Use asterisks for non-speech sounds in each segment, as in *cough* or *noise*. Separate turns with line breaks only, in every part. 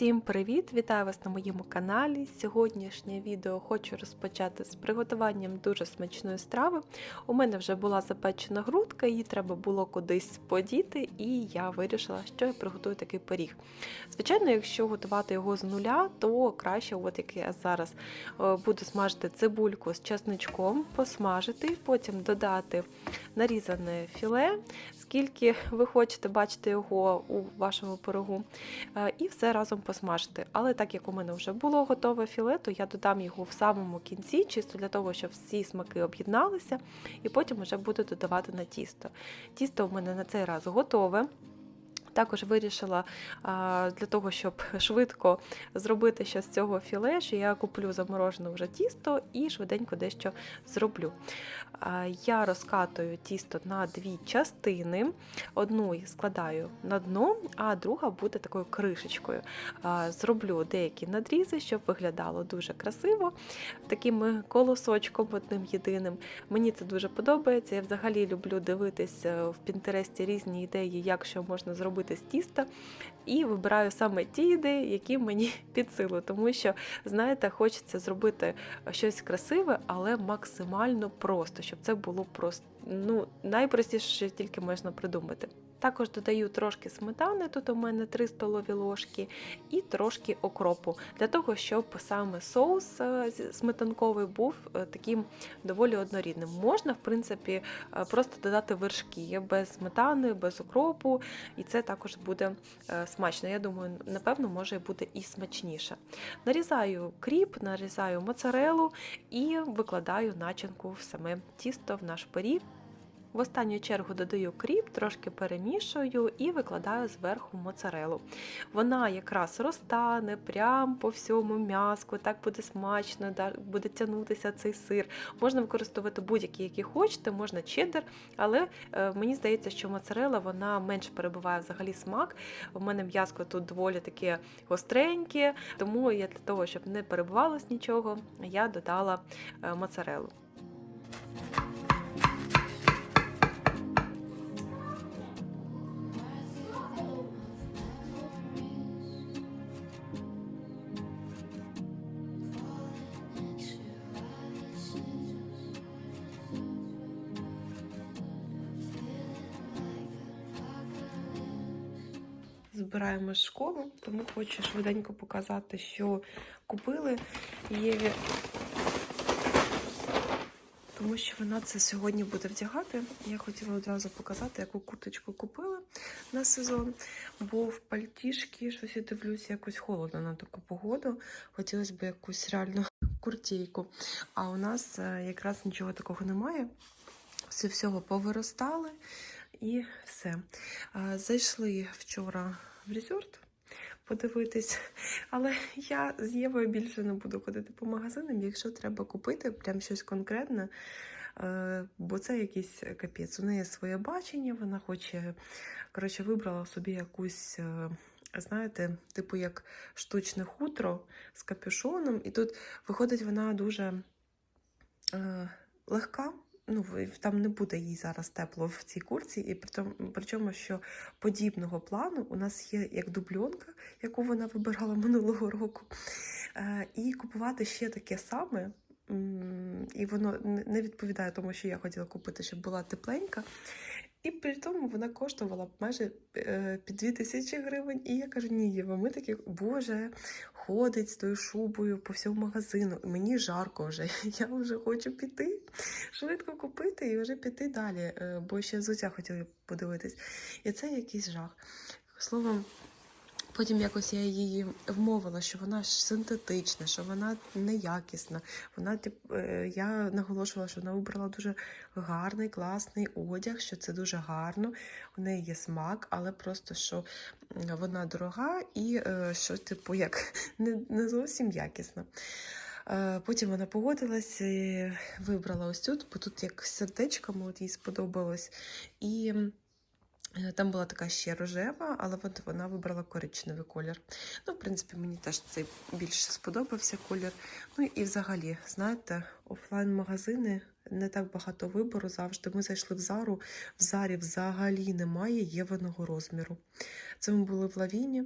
Всім привіт! Вітаю вас на моєму каналі. Сьогоднішнє відео хочу розпочати з приготуванням дуже смачної страви. У мене вже була запечена грудка, її треба було кудись подіти, і я вирішила, що я приготую такий пиріг. Звичайно, якщо готувати його з нуля, то краще, от як я зараз е, буду смажити цибульку з чесничком, посмажити, потім додати нарізане філе, скільки ви хочете бачити його у вашому пирогу, е, і все разом посмажити. Але так як у мене вже було готове філе, то я додам його в самому кінці, чисто для того, щоб всі смаки об'єдналися, і потім вже буду додавати на тісто. Тісто у мене на цей раз готове. Також вирішила для того, щоб швидко зробити ще з цього філе, що я куплю заморожене вже тісто і швиденько дещо зроблю. Я розкатую тісто на дві частини. Одну складаю на дно, а друга буде такою кришечкою. Зроблю деякі надрізи, щоб виглядало дуже красиво, таким колосочком одним єдиним. Мені це дуже подобається. Я взагалі люблю дивитись е, в Пінтересті різні ідеї, як що можна зробити з тіста. І вибираю саме ті ідеї, які мені *laughs* під силу, тому що, знаєте, хочеться зробити щось красиве, але максимально просто, щоб це було просто ну, найпростіше, що тільки можна придумати. Також додаю трошки сметани, тут у мене 3 столові ложки, і трошки окропу, для того, щоб саме соус е, сметанковий був е, таким доволі однорідним. Можна, в принципі, е, просто додати вершки без сметани, без окропу, і це також буде смачно. Я думаю, напевно, може бути і смачніше. Нарізаю кріп, нарізаю моцарелу і викладаю начинку в саме тісто в наш пиріг. В останню чергу додаю кріп, трошки перемішую і викладаю зверху моцарелу. Вона якраз розтане прямо по всьому м'язку, так буде смачно, буде тягнутися цей сир. Можна використовувати будь-який, який хочете, можна чеддер, але е, мені здається, що моцарела вона менш перебуває взагалі смак. У мене м'язко тут доволі таке гостреньке, тому я для того, щоб не перебувалось нічого, я додала е, моцарелу. Збираємо з школи, тому хочу швиденько показати, що купили Єві, тому що вона це сьогодні буде вдягати. Я хотіла одразу показати, яку курточку купила на сезон, бо в пальтішки щось я дивлюся, якось холодно на таку погоду. Хотілося б якусь реальну куртійку. А у нас е, якраз нічого такого немає. Все всього повиростали. І все. Зайшли вчора в резорт подивитись, але я з Євою більше не буду ходити по магазинам, якщо треба купити прям щось конкретне. Бо це якийсь капець. У неї своє бачення, вона хоче, коротше, вибрала собі якусь, е, знаєте, типу як штучне хутро з капюшоном. І тут виходить, вона дуже е, легка ну, там не буде їй зараз тепло в цій курці, і причому, що подібного плану у нас є як дубльонка, яку вона вибирала *laughs* минулого року. Е, і купувати ще таке саме. І воно не відповідає тому, що я хотіла купити, щоб була тепленька. І при тому вона коштувала майже е, під 2 тисячі гривень. І я кажу, ні, Єва, ми такі, боже, ходить з тою шубою по всьому магазину. Мені жарко вже. *laughs* Я вже хочу піти, швидко купити і вже піти далі, е, бо ще взуття хотіли подивитись. І це якийсь жах. Словом. Потім якось я її вмовила, що вона ж синтетична, що вона неякісна. Вона тип, е, Я наголошувала, що вона вибрала дуже гарний, класний одяг, що це дуже гарно. У неї є смак, але просто що вона дорога і е, що, типу, як *laughs* не, не зовсім якісна. Е, потім вона погодилась, вибрала ось тут, бо тут як сердечками от їй сподобалось. І там була така ще рожева, але от вона вибрала коричневий колір. Ну, в принципі, мені теж цей більше сподобався колір. Ну і взагалі, знаєте, офлайн-магазини не так багато вибору завжди. Ми зайшли в зару. В зарі взагалі немає євиного розміру. Це ми були в лавіні,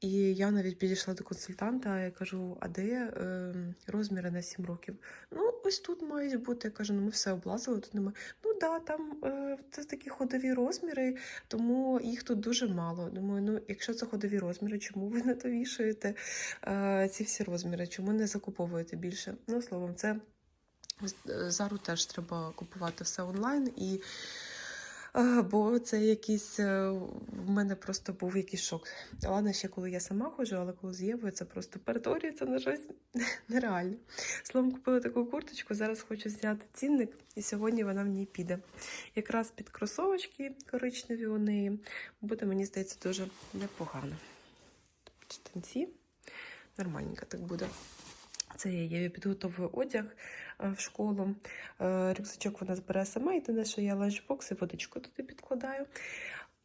і я навіть підійшла до консультанта. Я кажу: а де е, розміри на 7 років? Ну, ось тут мають бути. Я кажу, ну ми все облазили, тут немає. Ну да, там е, це такі ходові розміри, тому їх тут дуже мало. Думаю, ну якщо це ходові розміри, чому ви не довішуєте е, ці всі розміри? Чому не закуповуєте більше? Ну, словом, це зару теж треба купувати все онлайн і. е, Бо це якийсь е, в мене просто був якийсь шок. Ладно, ще коли я сама ходжу, але коли з це просто перетворюється на щось *laughs* нереальне. Словом, купила таку курточку. Зараз хочу зняти цінник, і сьогодні вона в ній піде. Якраз під кросовочки коричневі у неї. Буде, мені здається, дуже непогано. Штанці. Нормальненько так буде. Це я Єві підготовую одяг в школу. Е, Рюкзачок вона збере сама, єдине, що я ланчбокс і водичку туди підкладаю.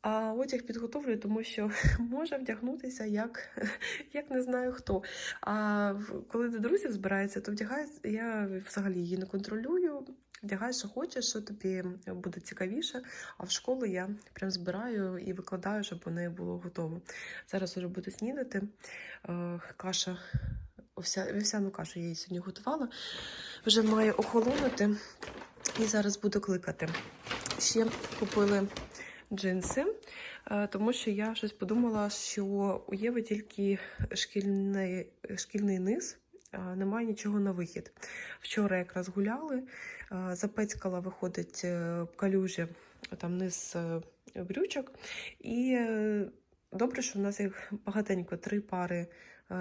А одяг підготовлю, тому що *laughs* може вдягнутися як, *laughs* як не знаю хто. А коли до друзів збирається, то вдягає, я взагалі її не контролюю. Вдягай, що хочеш, що тобі буде цікавіше. А в школу я прям збираю і викладаю, щоб у неї було готово. Зараз уже буду снідати. Е, Каша, овся, вівсяну кашу я їй сьогодні готувала. Вже має охолонути. І зараз буду кликати. Ще купили джинси, е, тому що я щось подумала, що у Єви тільки шкільний, шкільний низ. Немає нічого на вихід. Вчора якраз гуляли, е, запецькала, виходить е, калюжі, там низ е, брючок. І е, добре, що в нас їх багатенько три пари е,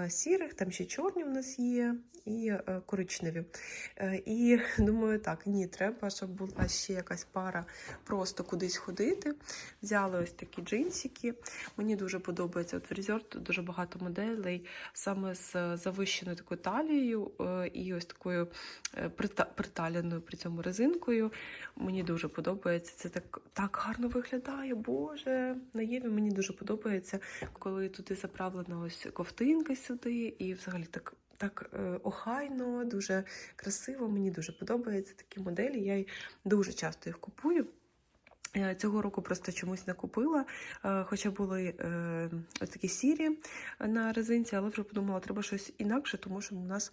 сірих, там ще чорні в нас є, і е, коричневі. Е, І *laughs* думаю, так, ні, треба, щоб була ще якась пара просто кудись ходити. Взяли ось такі джинсики. Мені дуже подобається. От в Resort дуже багато моделей саме з завищеною такою талією е, і ось такою е, приталеною при цьому резинкою. Мені дуже подобається. Це так, так гарно виглядає. Боже, на Єві мені дуже подобається, коли туди заправлена ось ковтинка сюди, і взагалі так. Так е, охайно, дуже красиво. Мені дуже подобаються такі моделі. Я дуже часто їх купую. Е, Цього року просто чомусь не купила, е, хоча були е, ось такі сірі на резинці, але вже подумала, треба щось інакше, тому що у нас,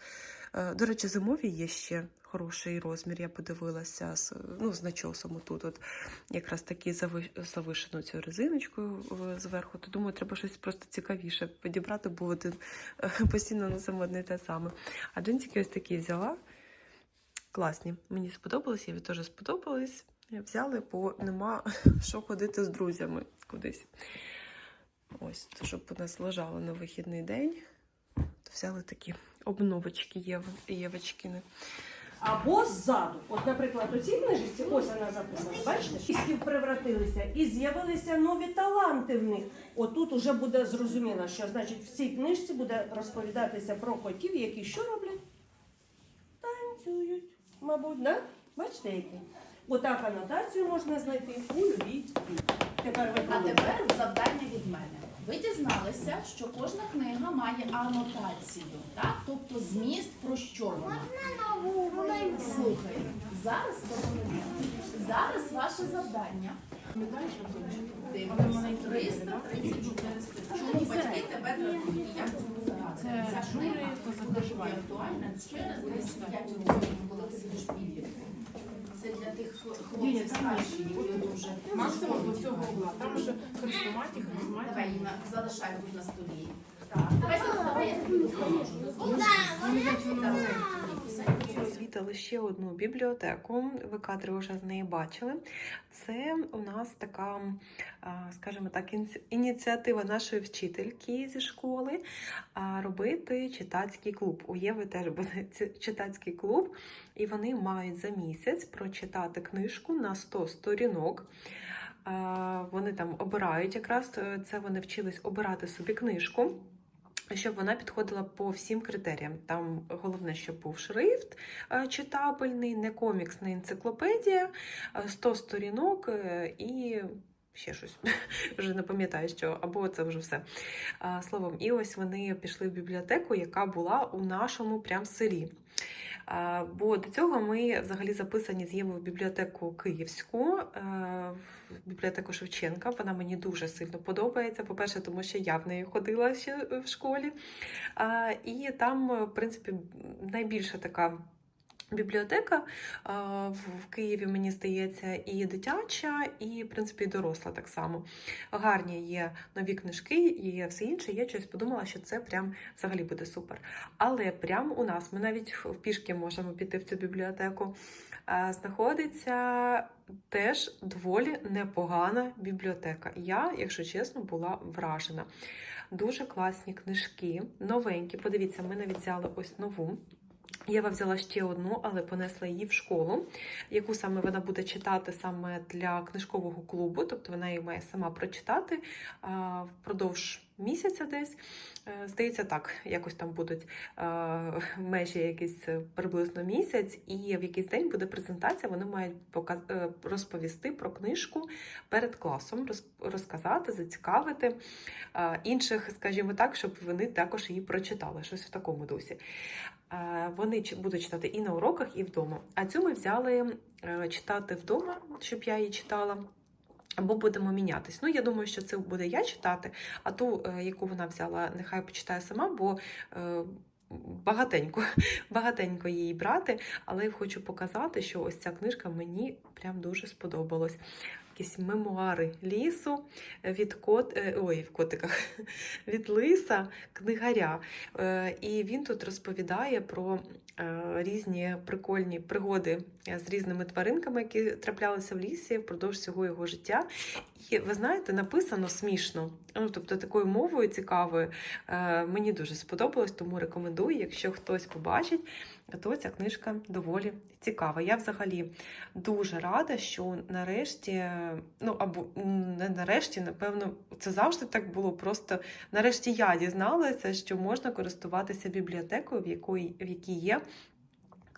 до речі, зимові є ще хороший розмір. Я подивилася ну, з начосом тут, от якраз такі завишену цю резиночкою е, зверху. То думаю, треба щось просто цікавіше підібрати, бо один постійно носимо одне те саме. А джинсики ось такі взяла. Класні. Мені сподобалось, Єві теж сподобались. Взяли, бо нема *laughs* що ходити з друзями кудись. Ось, то, щоб у нас лежало на вихідний день, то взяли такі обновочки Єв... Євочкини.
Або ззаду. От, наприклад, у цій книжці, ось вона записана, бачите, шістів превратилися і з'явилися нові таланти в них. Отут уже буде зрозуміло, що значить в цій книжці буде розповідатися про котів, які що роблять? Танцюють, мабуть, да? Бачите, які? Отак анотацію можна знайти у любій книзі. Тепер ви
А тепер завдання від мене. Ви дізналися, що кожна книга має анотацію, так? тобто зміст про що вона. Слухай, зараз зараз ваше завдання. Дивимося. 334 Чому батьки тебе трактують? Як це називається? Ця книга актуальна через десь 5 років, коли ти будеш підлітком. Це для тих хлопців старших, які вже
Максимум до цього угла. Там вже хрестоматі, хрестоматі.
Давай, Інна, залишай будь на столі. Так, давай, давай, я тобі допоможу. Дозволиш? Давай.
Розвідали ще одну бібліотеку. Ви кадри вже з неї бачили. Це у нас така, скажімо так, ініціатива нашої вчительки зі школи робити читацький клуб. У Єви теж буде читацький клуб, і вони мають за місяць прочитати книжку на 100 сторінок. Вони там обирають якраз е, це вони вчились обирати собі книжку. Щоб вона підходила по всім критеріям. Там головне, щоб був шрифт е, читабельний, не комікс, не енциклопедія, е, 100 сторінок е, і ще щось. *laughs* Вже не пам'ятаю, що або це вже все. Е, Словом, і ось вони пішли в бібліотеку, яка була у нашому прям селі. Бо до цього ми взагалі записані з Євою в бібліотеку Київську, е, в бібліотеку Шевченка. Вона мені дуже сильно подобається. По-перше, тому що я в неї ходила ще в школі. І там, в принципі, найбільша така. Бібліотека е, в Києві, мені здається, і дитяча, і, в принципі, і доросла так само. Гарні є нові книжки і все інше. Я щось подумала, що це прям взагалі буде супер. Але прямо у нас, ми навіть в пішки можемо піти в цю бібліотеку, е, знаходиться теж доволі непогана бібліотека. Я, якщо чесно, була вражена. Дуже класні книжки, новенькі. Подивіться, ми навіть взяли ось нову. Єва взяла ще одну, але понесла її в школу, яку саме вона буде читати саме для книжкового клубу, тобто вона її має сама прочитати впродовж місяця десь. Е, Здається, так, якось там будуть е, межі якийсь е, приблизно місяць, і в якийсь день буде презентація. Вони мають розповісти про книжку перед класом, роз... розказати, зацікавити інших, скажімо так, щоб вони також її прочитали, щось в такому дусі. Е, Вони будуть читати і на уроках, і вдома. А цю ми взяли е, читати вдома, щоб я її читала. Або будемо мінятись. Ну, я думаю, що це буде я читати, а ту, е, яку вона взяла, нехай почитає сама, бо багатенько, *laughs* багатенько її брати. Але я хочу показати, що ось ця книжка мені прям дуже сподобалась. Якісь мемуари лісу від кот... е, ой, в котиках *laughs* від лиса, книгаря. Е, І він тут розповідає про е, різні прикольні пригоди з різними тваринками, які траплялися в лісі впродовж всього його життя. І ви знаєте, написано смішно, ну тобто такою мовою цікавою. Мені дуже сподобалось, тому рекомендую, якщо хтось побачить, то ця книжка доволі цікава. Я взагалі дуже рада, що нарешті, ну або не нарешті, напевно, це завжди так було. Просто нарешті я дізналася, що можна користуватися бібліотекою, в якої в якій є.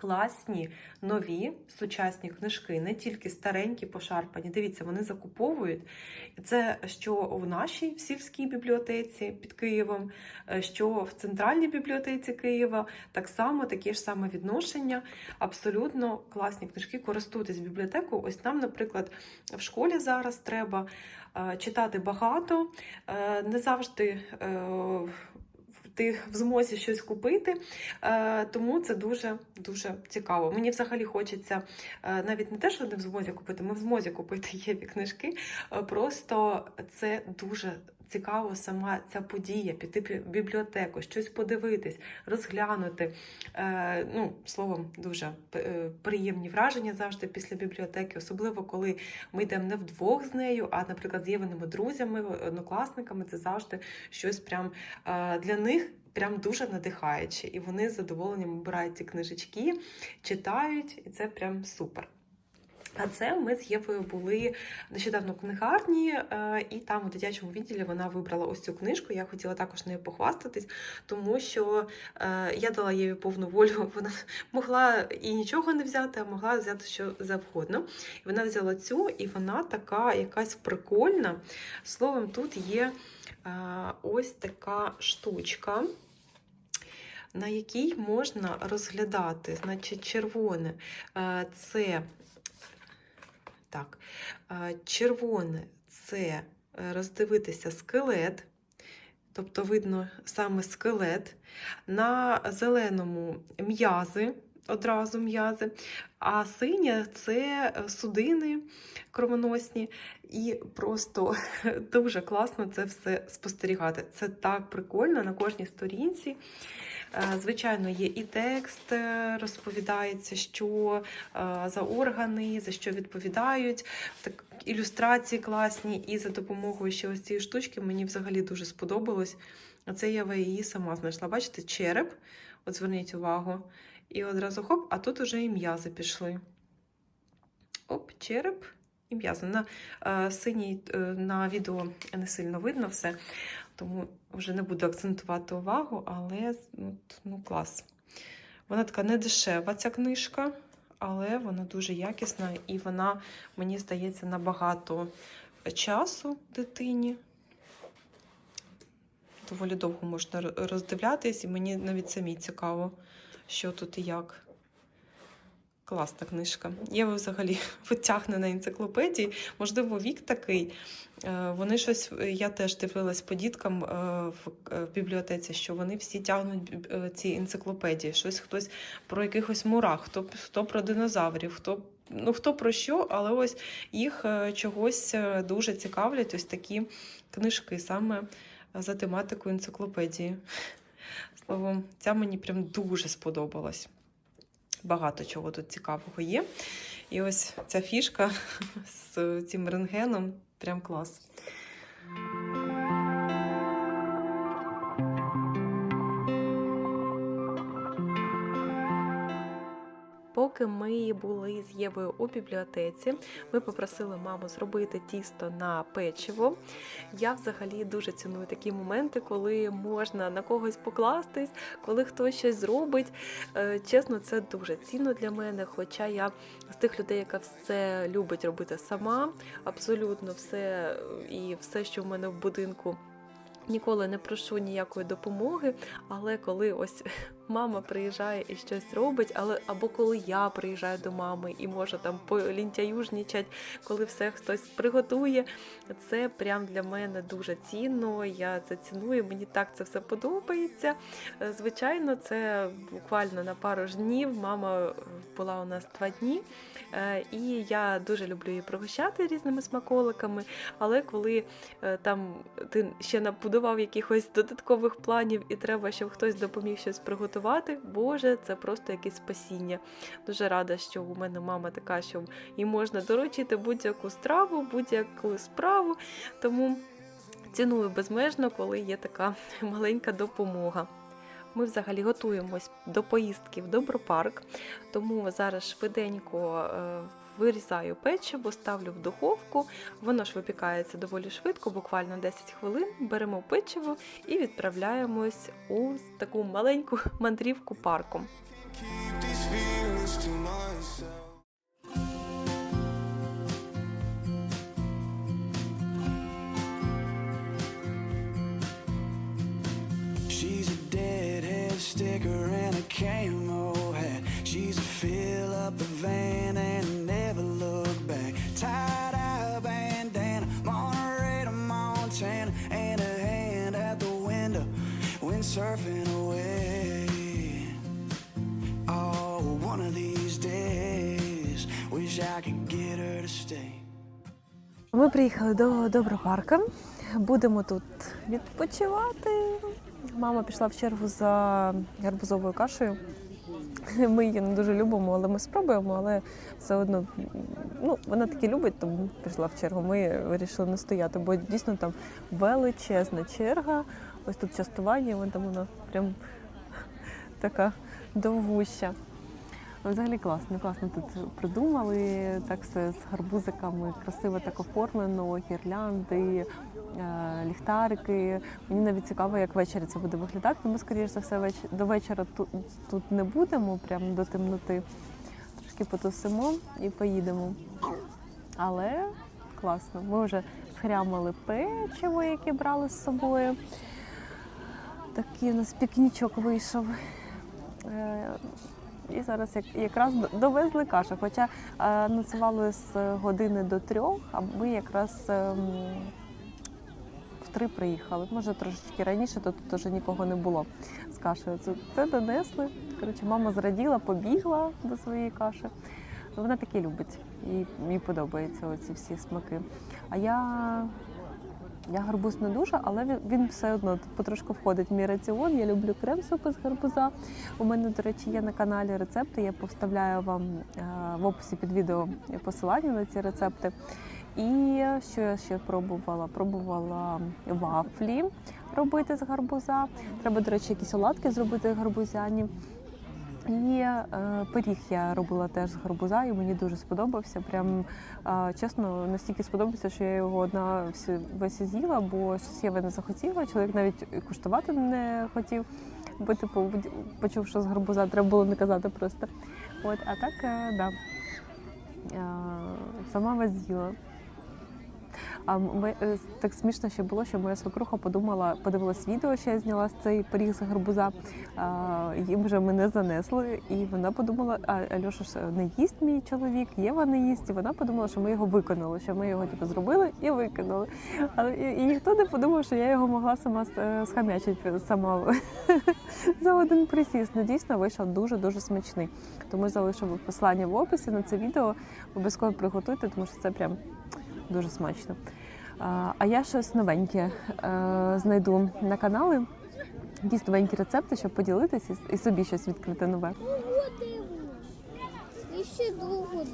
Класні, нові, сучасні книжки, не тільки старенькі, пошарпані. Дивіться, вони закуповують. Це що в нашій в сільській бібліотеці під Києвом, е, що в центральній бібліотеці Києва. Так само таке ж саме відношення. Абсолютно класні книжки. Користуйтесь бібліотекою. Ось нам, наприклад, в школі зараз треба е, читати багато, е, не завжди. Ти в змозі щось купити, Е, тому це дуже дуже цікаво. Мені взагалі хочеться е, навіть не те, що не в змозі купити, ми в змозі купити єві книжки. е, Просто це дуже цікаво, сама ця подія, піти в бібліотеку, щось подивитись, розглянути. Е, Ну, словом, дуже е, приємні враження завжди після бібліотеки, особливо коли ми йдемо не вдвох з нею, а, наприклад, з євеними друзями, однокласниками. Це завжди щось прям е, для них прям дуже надихаюче. І вони з задоволенням обирають ці книжечки, читають, і це прям супер. А це ми з Євою були нещодавно в книгарні, е, і там у дитячому відділі вона вибрала ось цю книжку. Я хотіла також нею похвастатись, тому що е, я дала Єві повну волю. *laughs* Вона могла і нічого не взяти, а могла взяти що завгодно. І вона взяла цю, і вона така якась прикольна. Словом, тут є е, ось така штучка. На якій можна розглядати, значить, червоне це так, червоне це е, роздивитися скелет, тобто видно саме скелет, на зеленому м'язи, одразу м'язи, а синє це е, судини кровоносні, і просто *laughs* дуже класно це все спостерігати. Це так прикольно на кожній сторінці. Е, Звичайно, є і текст, е, розповідається, що е, за органи, за що відповідають. Так, ілюстрації класні, і за допомогою ще ось цієї штучки мені взагалі дуже сподобалось. Оце я її сама знайшла. Бачите, череп, от зверніть увагу. І одразу хоп, а тут уже і м'язи пішли. Оп, череп і м'язи. На синій на відео не сильно видно все, тому вже не буду акцентувати увагу, але ну, ну, клас. Вона така не дешева, ця книжка, але вона дуже якісна і вона, мені здається, набагато часу дитині. Доволі довго можна роздивлятись, і мені навіть самі цікаво, що тут і як. Класна книжка. Я взагалі *laughs* витягнена енциклопедії. Можливо, вік такий. Е, Вони щось, я теж дивилась по діткам е, в е, бібліотеці, що вони всі тягнуть е, ці енциклопедії. Щось хтось про якихось мурах, хто, хто про динозаврів, хто, ну, хто про що, але ось їх е, чогось е, дуже цікавлять ось такі книжки саме за тематикою енциклопедії. Словом, ця мені прям дуже сподобалась. Багато чого тут цікавого є. І ось ця фішка *laughs* з цим рентгеном прям клас. Поки ми були з Євою у бібліотеці, ми попросили маму зробити тісто на печиво. Я взагалі дуже ціную такі моменти, коли можна на когось покластись, коли хтось щось зробить. Е, Чесно, це дуже цінно для мене. Хоча я з тих людей, яка все любить робити сама, абсолютно все е, і все, що в мене в будинку. Ніколи не прошу ніякої допомоги, але коли ось мама приїжджає і щось робить, але або коли я приїжджаю до мами і можу там полінтяюжнічать, коли все хтось приготує, це прям для мене дуже цінно. Я це ціную, мені так це все подобається. Е, Звичайно, це буквально на пару ж днів. Мама була у нас два дні, е, і я дуже люблю її пригощати різними смаколиками. Але коли е, там ти ще набудував якихось додаткових планів і треба, щоб хтось допоміг щось приготувати, Боже, це просто якесь спасіння. Дуже рада, що у мене мама така, що їй можна доручити будь-яку страву, будь-яку справу. Тому ціную безмежно, коли є така *laughs* маленька допомога. Ми взагалі готуємось до поїздки в Добропарк, тому зараз швиденько е, вирізаю печиво, ставлю в духовку. Воно ж випікається доволі швидко, буквально 10 хвилин. Беремо печиво і відправляємось у таку маленьку мандрівку парком. Ми приїхали до Добропарка. Будемо тут відпочивати. Мама пішла в чергу за гарбузовою кашею. Ми її не дуже любимо, але ми спробуємо. Але все одно ну, вона таки любить, тому пішла в чергу. Ми вирішили не стояти, бо дійсно там величезна черга. Ось тут частування, вон там вона прям *laughs* така довгуща. Взагалі класно, класно тут придумали, так все з гарбузиками, красиво так оформлено, гірлянди, е, ліхтарики. Мені навіть цікаво, як ввечері це буде виглядати. Ми, скоріш за все, до вечора тут, не будемо, прямо до темноти. Трошки потусимо і поїдемо. Але класно. Ми вже схрямили печиво, яке брали з собою. Такий у нас пікнічок вийшов. І зараз якраз довезли кашу. Хоча е, ночували з години до трьох, а ми якраз ем, в три приїхали. Може трошечки раніше, то тут вже нікого не було з кашею. Це, це донесли. Коротше, мама зраділа, побігла до своєї каші. Вона таке любить, і їй подобаються оці всі смаки. А я я гарбуз не дуже, але він, він все одно потрошку входить в мій раціон. Я люблю крем-супи з гарбуза. У мене, до речі, є на каналі рецепти. Я повставляю вам е, в описі під відео посилання на ці рецепти. І що я ще пробувала? Пробувала вафлі робити з гарбуза. Треба, до речі, якісь оладки зробити гарбузяні. І е, пиріг я робила теж з гарбуза, і мені дуже сподобався. Прям е, чесно, настільки сподобався, що я його одна всі, весь з'їла, бо щось я не захотіла. Чоловік навіть куштувати не хотів, бо типу почув, що з гарбуза треба було не казати просто. От, а так, е, да. Е, сама весь з'їла. А ми е, так смішно ще було, що моя свекруха подумала, подивилась відео, що я зняла з цей пиріг з гарбуза. А, їм вже мене занесли, і вона подумала, а Альоша ж не їсть мій чоловік, Єва не їсть. І вона подумала, що ми його виконали, що ми його типу, зробили і виконали. Але і, і ніхто не подумав, що я його могла сама е, схамячити сама *laughs* за один присіст. Ну дійсно вийшов дуже дуже смачний. Тому залишив посилання в описі на це відео. Обов'язково приготуйте, тому що це прям дуже смачно. А, я щось новеньке е, знайду на канали. Якісь новенькі рецепти, щоб поділитися і собі щось відкрити нове.
І ще довго.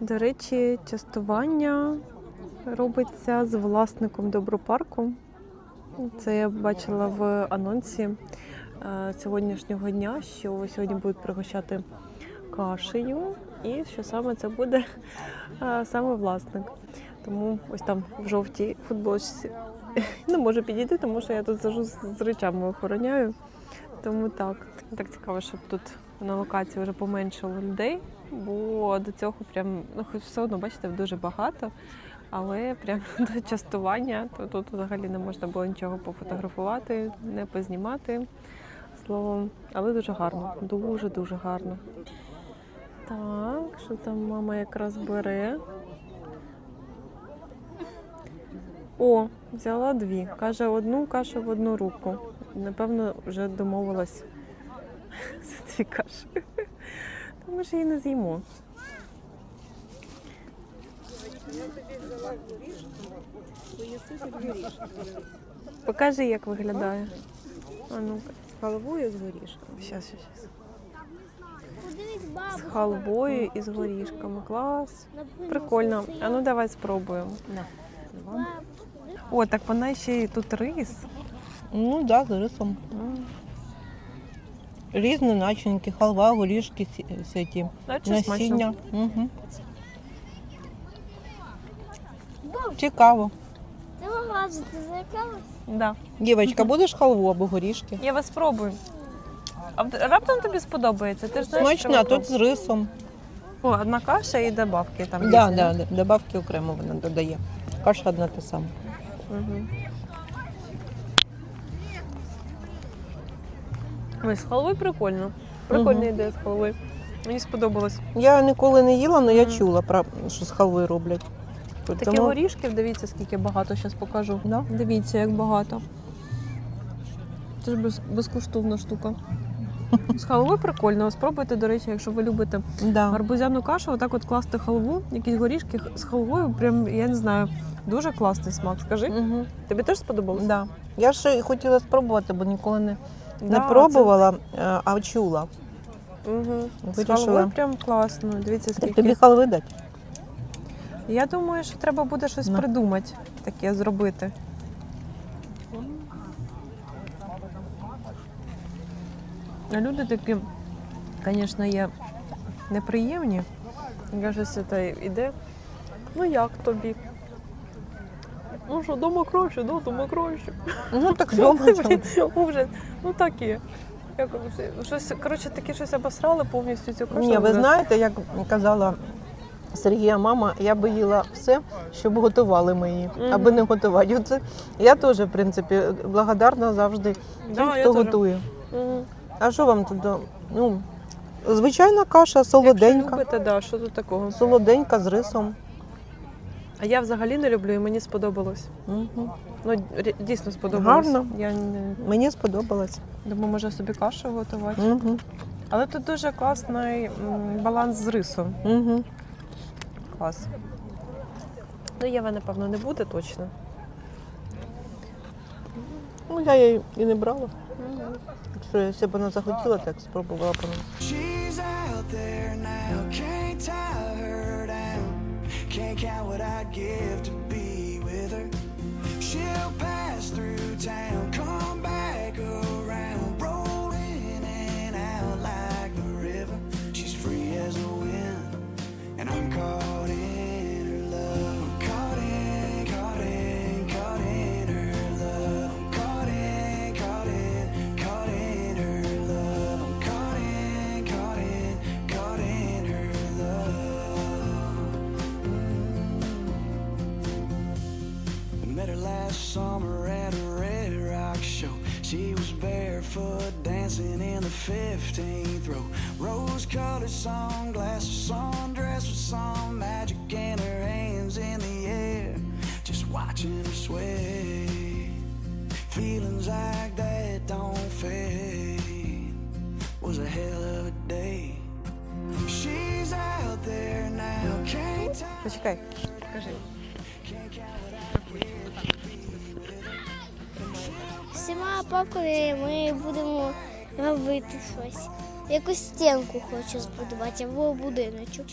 До речі, частування робиться з власником добропарку. Це я бачила в анонсі е, сьогоднішнього дня, що сьогодні будуть пригощати кашею, і що саме це буде саме власник. Тому ось там в жовтій футболочці не можу підійти, тому що я тут сижу з речами охороняю. Тому так. Так цікаво, щоб тут на локації вже поменшало людей, бо до цього прям, ну хоч все одно, бачите, дуже багато. Але прям *laughs* до частування, то тут взагалі не можна було нічого пофотографувати, не познімати. Словом, але дуже гарно, дуже дуже гарно. Так, що там мама якраз бере. О, взяла дві. Каже, одну кашу в одну руку. Напевно, вже домовилась *laughs* за дві каші. Ми ж її не з'їмо. Покажи, як виглядає. А ну-ка.
З халвою з горішком.
Щас, щас. З халвою і з горішками. Клас. Прикольно. А ну давай спробуємо. О, так вона ще й тут рис.
Ну так, да, з рисом. Різні начинки, халва, горішки, сіті, насіння. Угу. Цікаво.
Ти злякалась?
Да.
Дівчатка, будеш халву або горішки?
Я вас спробую. А раптом тобі сподобається. Ти ж знаєш,
Смачна,
що
тут з рисом.
О, одна каша і добавки там.
Да,
різні.
да, да, добавки окремо вона додає. Каша одна та сама.
Угу. Ой, з халвою прикольно. Прикольна
Мгм.
ідея з халвою. Мені сподобалось.
Я ніколи не їла, але я
Мгм.
чула, про, що з халвою роблять.
Таких горішків, дивіться, скільки багато, зараз покажу.
Да?
Дивіться, як багато. Це ж без, безкоштовна штука. З халвою прикольно. Спробуйте, до речі, якщо ви любите
Да.
гарбузяну кашу, отак от класти халву, якісь горішки з халвою, прям, я не знаю, дуже класний смак. Скажи,
Угу.
тобі теж сподобалось?
Да. Я ще хотіла спробувати, бо ніколи не,
Да,
не пробувала, е, а чула.
Угу. З халвою прям класно. Дивіться,
Так
скільки.
тобі халви дати?
Я думаю, що треба буде щось
На.
придумати, таке зробити. Люди такі, звісно, є неприємні. Я щось це іде. Ну як тобі? Ну що, дома краще, да, дома краще.
Ну так *laughs* вдома.
Ужас. Ну так і. Як, щось, коротше, таке щось обосрали повністю цю кашу.
Ні, ви знаєте, як казала Сергія мама, я би їла все, щоб готували мої,
Мгм.
аби не готувати. Оце я теж, в принципі, благодарна завжди тим,
Да,
хто готує.
Мгм.
А що вам тут? до- Ну, звичайна каша,
Якщо
солоденька.
любите, да, що тут такого?
Солоденька з рисом.
А я взагалі не люблю, і мені сподобалось.
Мгм.
Ну, дійсно сподобалось.
Гарно.
Я не
Мені сподобалось.
думаю, може собі кашу готувати.
Угу.
Але тут дуже класний м, баланс з рисом.
Угу.
Клас. Ну, Єва, напевно, не буде точно.
Ну, я її і не брала. Якщо я себе не захотіла, так спробувала по
She's out there now, barefoot dancing in the 15th row. Rose colored sunglasses, sundress with some magic in her hands in the air. Just watching her sway. Feelings like that don't fade. Was a hell of a day. She's out there now, can't tell.
Почекай, кажи.
Всіма папкою ми будемо робити щось. Якусь стінку хочу збудувати або будиночок.